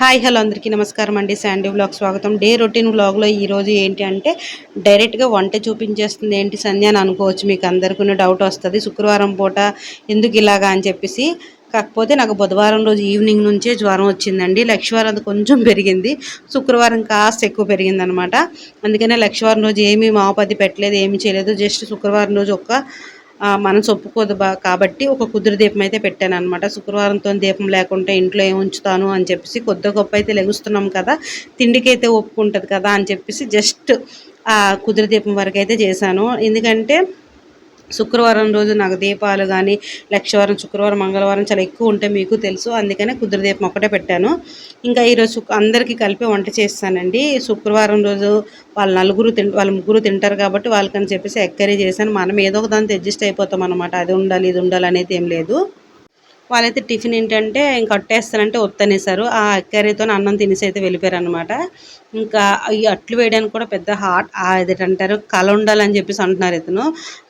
Hi hello అందరికీ నమస్కారం అండి. శాండీ వ్లాగ్ స్వాగతం. డే రొటీన్ వ్లాగ్లో ఈరోజు ఏంటి అంటే డైరెక్ట్గా వంట చూపించేస్తుంది ఏంటి సంధ్య అని అనుకోవచ్చు. మీకు అందరికీ డౌట్ వస్తుంది. శుక్రవారం పూట ఎందుకు ఇలాగా అని చెప్పేసి. కాకపోతే నాకు బుధవారం రోజు ఈవినింగ్ నుంచే జ్వరం వచ్చిందండి. లక్షవారం అది కొంచెం పెరిగింది. శుక్రవారం కాస్త ఎక్కువ పెరిగింది అనమాట అందుకనే లక్షవారం రోజు ఏమీ మావపతి పెట్టలేదు ఏమీ చేయలేదు. జస్ట్ శుక్రవారం రోజు ఒక్క మనసు ఒప్పుకోదు బా కాబట్టి ఒక కుదురు దీపం అయితే పెట్టాను అనమాట శుక్రవారంతో దీపం లేకుంటే ఇంట్లో ఏం ఉంచుతాను అని చెప్పేసి కొద్ది గొప్ప అయితే లెగుస్తున్నాం కదా తిండికైతే ఒప్పుకుంటుంది కదా అని చెప్పేసి జస్ట్ ఆ కుదురు దీపం వరకు అయితే చేశాను. ఎందుకంటే శుక్రవారం రోజు నాకు దీపాలు కానీ లక్షవారం శుక్రవారం మంగళవారం చాలా ఎక్కువ ఉంటాయి మీకు తెలుసు. అందుకనే కుదురు దీపం ఒకటే పెట్టాను. ఇంకా ఈరోజు అందరికీ కలిపి వంట చేస్తానండి. శుక్రవారం రోజు వాళ్ళ నలుగురు తిన్ వాళ్ళ ముగ్గురు తింటారు కాబట్టి వాళ్ళకని చెప్పేసి ఎక్కరీ చేశాను. మనం ఏదో ఒక దాంతో అడ్జస్ట్ అయిపోతాం అనమాట అది ఉండాలి ఇది ఉండాలి అనేది ఏం లేదు. వాళ్ళైతే టిఫిన్ ఏంటంటే ఇంకా కట్టేస్తానంటే వత్తనేసారు ఆ కర్రీతో అన్నం తినేసి అయితే వెళ్ళిపోయారు అనమాట ఇంకా ఈ అట్లు వేయడానికి కూడా పెద్ద హాట్ ఏదంటారు కల ఉండాలని చెప్పేసి అంటున్నారు ఇతను.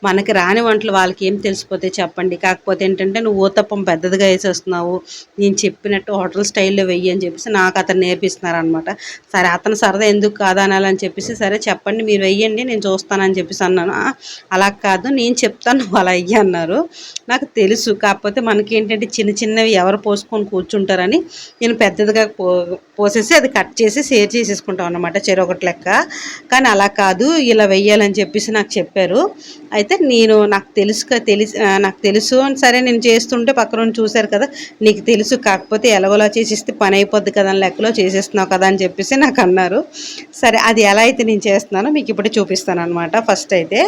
మనకి రాని వంటలు వాళ్ళకి ఏం తెలిసిపోతే చెప్పండి. కాకపోతే ఏంటంటే నువ్వు ఊతప్పం పెద్దదిగా వేసేస్తున్నావు. నేను చెప్పినట్టు హోటల్ స్టైల్లో వెయ్యి అని చెప్పేసి నాకు అతను నేర్పిస్తున్నారు అనమాట సరే అతను సరదా ఎందుకు కాదనాలని చెప్పేసి సరే చెప్పండి మీరు వెయ్యండి నేను చూస్తానని చెప్పేసి అన్నాను. అలా కాదు నేను చెప్తాను నువ్వు అలా అయ్యి అన్నారు. నాకు తెలుసు. కాకపోతే మనకి ఏంటంటే చిన్న చిన్నవి ఎవరు పోసుకొని కూర్చుంటారని నేను పెద్దదిగా పో పోసేసి అది కట్ చేసి షేర్ చేసేసుకుంటాం అనమాట చెరొకటి లెక్క. కానీ అలా కాదు ఇలా వెయ్యాలని చెప్పేసి నాకు చెప్పారు. అయితే నేను నాకు తెలుసు తెలిసి నాకు తెలుసు అని సరే నేను చేస్తుంటే పక్కన చూశారు కదా నీకు తెలుసు కాకపోతే ఎలాగోలా చేసేస్తే పని అయిపోద్ది కదా అని లెక్కలో చేసేస్తున్నావు కదా అని చెప్పేసి నాకు అన్నారు. సరే అది ఎలా అయితే నేను చేస్తున్నానో మీకు ఇప్పుడు చూపిస్తాను అనమాట ఫస్ట్ అయితే.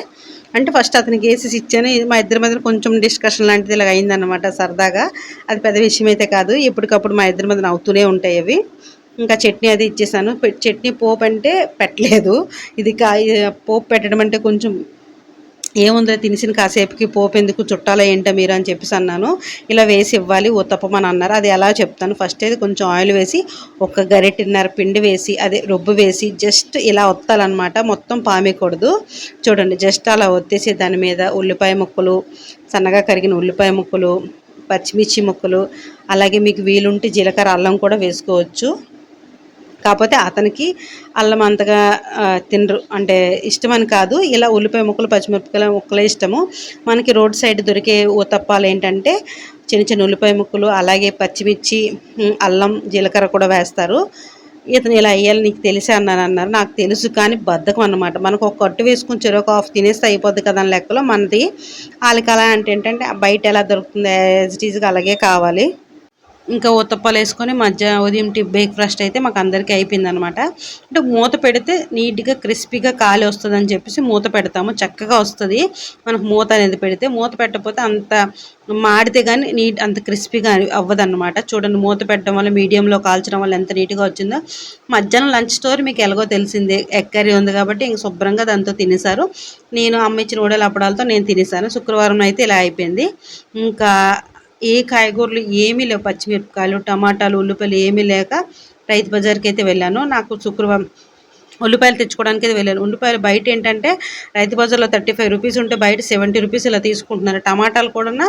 అంటే ఫస్ట్ అతనికి వేసేసి ఇచ్చాను. మా ఇద్దరి మధ్యన కొంచెం డిస్కషన్ లాంటిది ఇలా అయిందనమాట సరదాగా. అది పెద్ద విషయం అయితే కాదు ఎప్పటికప్పుడు మా ఇద్దరి మధ్యన అవుతూనే ఉంటాయి అవి. ఇంకా చట్నీ అది ఇచ్చేసాను. చట్నీ పోపు అంటే పెట్టలేదు. ఇది కా పోపు పెట్టడం అంటే కొంచెం ఏముందో తినిసిన కాసేపుకి పోపు ఎందుకు చుట్టాలో ఏంటో మీరు అని చెప్పేసి అన్నాను. ఇలా వేసి ఇవ్వాలి ఉత్తపమని అన్నారు. అది ఎలా చెప్తాను. ఫస్ట్ అయితే కొంచెం ఆయిల్ వేసి ఒక గరిటెన్నర పిండి వేసి అదే రుబ్బు వేసి జస్ట్ ఇలా ఒత్తాలన్నమాట. మొత్తం పామేయకూడదు. చూడండి జస్ట్ అలా ఒత్తేసి దాని మీద ఉల్లిపాయ ముక్కలు సన్నగా కరిగిన ఉల్లిపాయ ముక్కలు పచ్చిమిర్చి ముక్కలు అలాగే మీకు వీలుంటే జీలకర్ర అల్లం కూడా వేసుకోవచ్చు. కాకపోతే అతనికి అల్లం అంతగా తినరు. అంటే ఇష్టమని కాదు. ఇలా ఉల్లిపాయ ముక్కలు పచ్చిమిరపకాయ ముక్కలే ఇష్టము. మనకి రోడ్ సైడ్ దొరికే ఊతప్పాలు ఏంటంటే చిన్న చిన్న ఉల్లిపాయ ముక్కలు అలాగే పచ్చిమిర్చి అల్లం జీలకర్ర కూడా వేస్తారు. ఇతను ఇలా వేయాలి నీకు తెలిసే అన్నాను అన్నారు. నాకు తెలుసు కానీ బద్ధకం అన్నమాట. మనకు ఒక కట్టు వేసుకుని చెరొక ఆఫ్ తినేస్తే అయిపోద్ది కదా అని లెక్కలో మనది. వాళ్ళకి అలా అంటే ఏంటంటే బయట ఎలా దొరుకుతుంది యాజ్ ఇట్ ఈజ్గా అలాగే కావాలి. ఇంకా ఉత్తప్పాలు వేసుకొని మధ్య ఉదయం టీ బ్రేక్ఫాస్ట్ అయితే మాకు అందరికీ అయిపోయింది అనమాట అంటే మూత పెడితే నీట్గా క్రిస్పీగా కాలి వస్తుంది అని చెప్పేసి మూత పెడతాము. చక్కగా వస్తుంది. మనకు మూత అనేది పెడితే మూత పెట్టకపోతే అంత మాడితే కానీ నీట్ అంత క్రిస్పీగా అవ్వదు అనమాట చూడండి మూత పెట్టడం వల్ల మీడియంలో కాల్చడం వల్ల ఎంత నీట్గా వచ్చిందో. మధ్యాహ్నం లంచ్ స్టోర్ మీకు ఎలాగో తెలిసిందే. ఎగ్ కర్రీ ఉంది కాబట్టి ఇంక శుభ్రంగా దాంతో తినేశారు. నేను అమ్మ ఇచ్చిన ఊడల అప్పడాలతో నేను తినేసాను శుక్రవారం అయితే ఇలా అయిపోయింది. ఇంకా ఏ కాయగూరలు ఏమీ లేవు పచ్చిమిరపకాయలు టమాటాలు ఉల్లిపాయలు ఏమీ లేక రైతు బజార్కి అయితే వెళ్ళాను. నాకు శుక్రవారం ఉల్లిపాయలు తెచ్చుకోవడానికి అయితే వెళ్ళాను. ఉల్లిపాయలు బయట ఏంటంటే రైతు బజార్లో థర్టీ ఫైవ్ రూపీస్ ఉంటే బయట సెవెంటీ రూపీస్ ఇలా తీసుకుంటున్నారు. టమాటాలు కూడా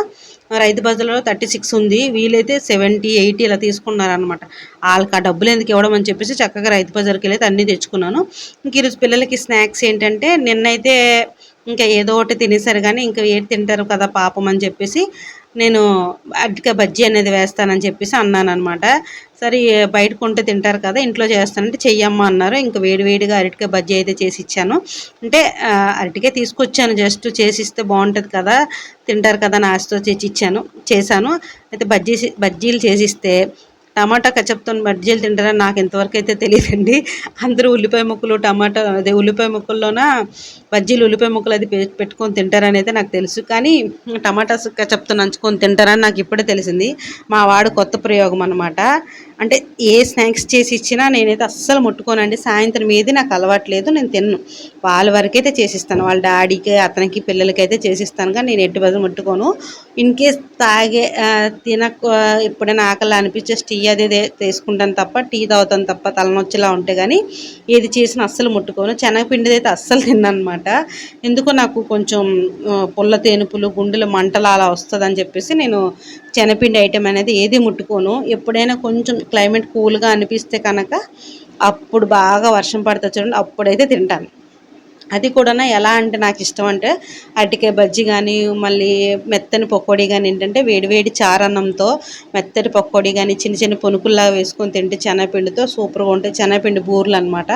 రైతు బజార్లో థర్టీ సిక్స్ ఉంది. వీలైతే సెవెంటీ ఎయిటీ ఇలా తీసుకున్నారు అనమాట వాళ్ళకి ఆ డబ్బులు ఎందుకు ఇవ్వడం అని చెప్పేసి చక్కగా రైతు బజార్కి వెళ్ళి అన్నీ తెచ్చుకున్నాను. ఇంక ఈరోజు పిల్లలకి స్నాక్స్ ఏంటంటే నిన్నైతే ఇంకా ఏదో ఒకటి తినేసారు కానీ ఇంకా ఏది తింటారు కదా పాపం అని చెప్పేసి నేను అరటికాయ బజ్జీ అనేది వేస్తానని చెప్పేసి అన్నాను అనమాట సరే బయట కొంటే తింటారు కదా ఇంట్లో చేస్తానంటే చెయ్యమ్మా అన్నారు. ఇంకా వేడి వేడిగా అరటికాయ బజ్జీ అయితే చేసి ఇచ్చాను. అంటే అరటికాయ తీసుకొచ్చాను జస్ట్ చేసి ఇస్తే బాగుంటుంది కదా తింటారు కదా అని ఆశతో చేసి ఇచ్చాను చేశాను. అయితే బజ్జీ బజ్జీలు చేసిస్తే టమాటా కచప్తో బజ్జీలు తింటారని నాకు ఇంతవరకు అయితే తెలియదండి. అందరూ ఉల్లిపాయ ముక్కలు టమాటా అదే ఉల్లిపాయ ముక్కల్లోన బజ్జీలు ఉల్లిపాయ ముక్కలు అది పె- పెట్టుకొని తింటారని అయితే నాకు తెలుసు. కానీ టమాటా కచప్తో నంచుకొని తింటారని నాకు ఇప్పుడే తెలిసింది. మా వాడు కొత్త ప్రయోగం అనమాట అంటే ఏ స్నాక్స్ చేసి ఇచ్చినా నేనైతే అస్సలు ముట్టుకోనండి. సాయంత్రం ఏది నాకు అలవాట్లేదు నేను తిన్ను. వాళ్ళ వరకైతే చేసిస్తాను. వాళ్ళ డాడీకి అతనికి పిల్లలకి అయితే చేసిస్తాను. కానీ నేను ఎట్టి బదులు ముట్టుకోను. ఇన్ కేస్ తాగే తిన తినక ఎప్పుడైనా ఆకలి అనిపించే స్టీ అదే తీసుకుంటాను తప్ప టీ తాగుతాను తప్ప తలనొచ్చిలా ఉంటే కానీ ఏది చేసినా అస్సలు ముట్టుకోను. శనగపిండిది అయితే అస్సలు తిన్నాను ఎందుకో నాకు కొంచెం పుల్ల తేనుపులు గుండెలు మంటలు అలా వస్తుందని చెప్పేసి నేను శనగపిండి ఐటెం అనేది ఏది ముట్టుకోను. ఎప్పుడైనా కొంచెం క్లైమేట్ కూల్గా అనిపిస్తే కనుక అప్పుడు బాగా వర్షం పడుతుంది చూడండి అప్పుడైతే తింటాను. అది కూడా ఎలా అంటే నాకు ఇష్టం అంటే అరటికాయ బజ్జీ కానీ మళ్ళీ మెత్తని పకోడీ కానీ ఏంటంటే వేడివేడి చారన్నంతో మెత్తటి పకోడీ కానీ చిన్న చిన్న పునుకుల్లాగా వేసుకొని తింటే శనగపిండితో సూపర్గా ఉంటాయి. శనగపిండి బూరెలు అనమాట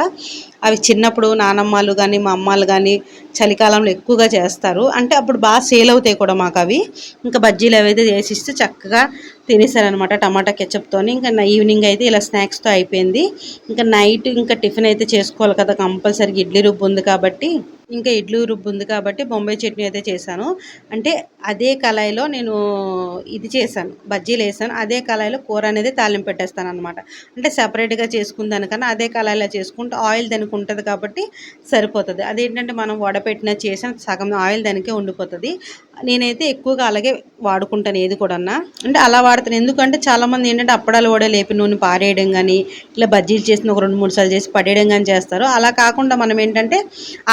అవి చిన్నప్పుడు నానమ్మలు కానీ మా అమ్మాలు కానీ చలికాలంలో ఎక్కువగా చేస్తారు. అంటే అప్పుడు బాగా సేల్ అవుతాయి కూడా మాకు అవి. ఇంకా బజ్జీలు అవైతే చేసిస్తే చక్కగా తినేసారనమాట టమాటా కెచప్తో ఇంకా నా ఈవినింగ్ అయితే ఇలా స్నాక్స్తో అయిపోయింది. ఇంకా నైట్ ఇంకా టిఫిన్ అయితే చేసుకోవాలి కదా కంపల్సరీ ఇడ్లీ రుబ్బు ఉంది కాబట్టి ఇంకా ఇడ్లీ రుబ్బు ఉంది కాబట్టి బొంబాయి చట్నీ అయితే చేశాను. అంటే అదే కళాయిలో నేను ఇది చేశాను బజ్జీలు వేసాను. అదే కళాయిలో కూర అనేది తాలింపు పెట్టేస్తాను అనమాట అంటే సపరేట్గా చేసుకున్న దానికన్నా అదే కళాయిలో చేసుకుంటే ఆయిల్ దానికి ఉంటుంది కాబట్టి సరిపోతుంది. అదేంటంటే మనం వడపెట్టిన చేసిన సగం ఆయిల్ దానికే ఉండిపోతుంది. నేనైతే ఎక్కువగా అలాగే వాడుకుంటాను ఏది కూడా అంటే అలా వాడతాను. ఎందుకంటే చాలామంది ఏంటంటే అప్పడాలు కూడా లేపి నూనె పారేయడం కానీ ఇలా బజ్జీలు చేసిన ఒక రెండు మూడు సార్లు చేసి పడేయడం కానీ చేస్తారు. అలా కాకుండా మనం ఏంటంటే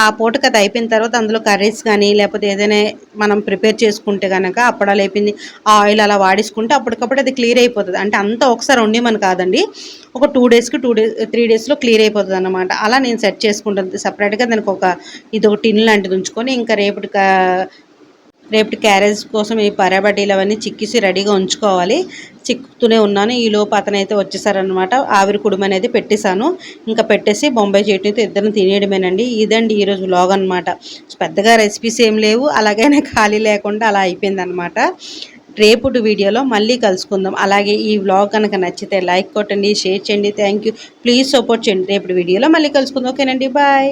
ఆ పూటకి అది అయిపోయిన తర్వాత అందులో కర్రీస్ కానీ లేకపోతే ఏదైనా మనం ప్రిపేర్ చేసుకుంటే కనుక అప్పడాలు అయిపోయింది ఆ ఆయిల్ అలా వాడేసుకుంటే అప్పటికప్పుడు అది క్లియర్ అయిపోతుంది. అంటే అంతా ఒకసారి వండేమని కాదండి. ఒక టూ డేస్కి టూ డేస్ త్రీ డేస్లో క్లియర్ అయిపోతుంది అనమాట అలా నేను సెట్ చేసుకుంటాను. సపరేట్గా దానికి ఒక ఇది ఒక టిన్ లాంటిది ఉంచుకొని ఇంకా రేపటి రేపటి క్యారేజ్ కోసం ఈ పరాబడ్డీలు అవన్నీ చిక్కిసి రెడీగా ఉంచుకోవాలి. చిక్కుతూనే ఉన్నాను. ఈ లోపు అతనైతే వచ్చేసారనమాట ఆవిరి కుడుమ అనేది పెట్టేశాను. ఇంకా పెట్టేసి బొంబాయి చట్నీతో ఇద్దరు తినేయడమేనండి. ఇదండి ఈరోజు వ్లాగ్ అనమాట పెద్దగా రెసిపీస్ ఏం లేవు. అలాగైనా ఖాళీ లేకుండా అలా అయిపోయిందనమాట రేపుటి వీడియోలో మళ్ళీ కలుసుకుందాం. అలాగే ఈ వ్లాగ్ కనుక నచ్చితే లైక్ కొట్టండి షేర్ చేయండి. థ్యాంక్ యూ ప్లీజ్ సపోర్ట్ చేయండి. రేపు వీడియోలో మళ్ళీ కలుసుకుందాం. ఓకేనండి. బాయ్